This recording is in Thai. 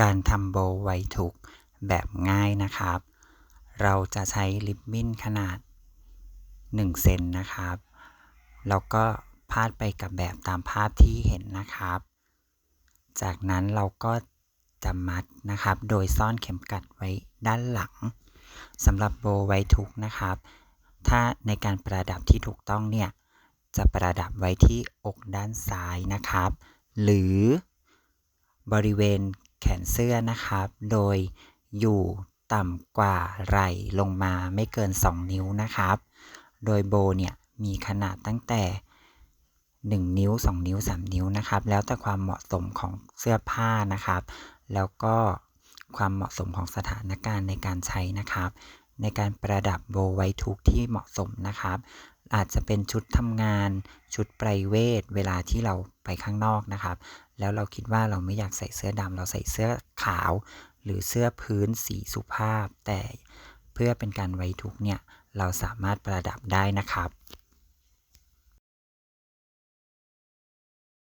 การทำโบว์ไว้ทุกแบบง่ายนะครับ เราจะใช้ริบบิ้นขนาด 1 เซนนะครับ แล้วก็พาดไปกับแบบตามภาพที่เห็นนะครับ จากนั้นเราก็จะมัดนะครับ โดยซ่อนเข็มกลัดไว้ด้านหลังสำหรับโบว์ไว้ทุกนะครับ ถ้าในการประดับที่ถูกต้องเนี่ย จะประดับไว้ที่อกด้านซ้ายนะครับ หรือบริเวณ แขนเสื้อนะครับ โดยอยู่ต่ำกว่าไหล่ลงมาไม่เกิน 2 นิ้วนะครับ โดยโบเนี่ยมีขนาดตั้งแต่ 1 นิ้ว 2 นิ้ว 3 นิ้วนะครับ แล้วแต่ความเหมาะสมของเสื้อผ้านะครับ แล้วก็ความเหมาะสมของสถานการณ์ในการใช้นะครับ ในการประดับโบไว้ทุกที่เหมาะสมนะครับ อาจจะเป็นชุดทำงานชุดไพรเวทเวลาที่เราไปข้างนอกนะครับ แล้วเราคิดว่าเราไม่อยากใส่เสื้อดำเราใส่เสื้อขาว หรือเสื้อพื้นสีสุภาพ แต่เพื่อเป็นการไว้ทุกเนี่ยเราสามารถประดับได้นะครับ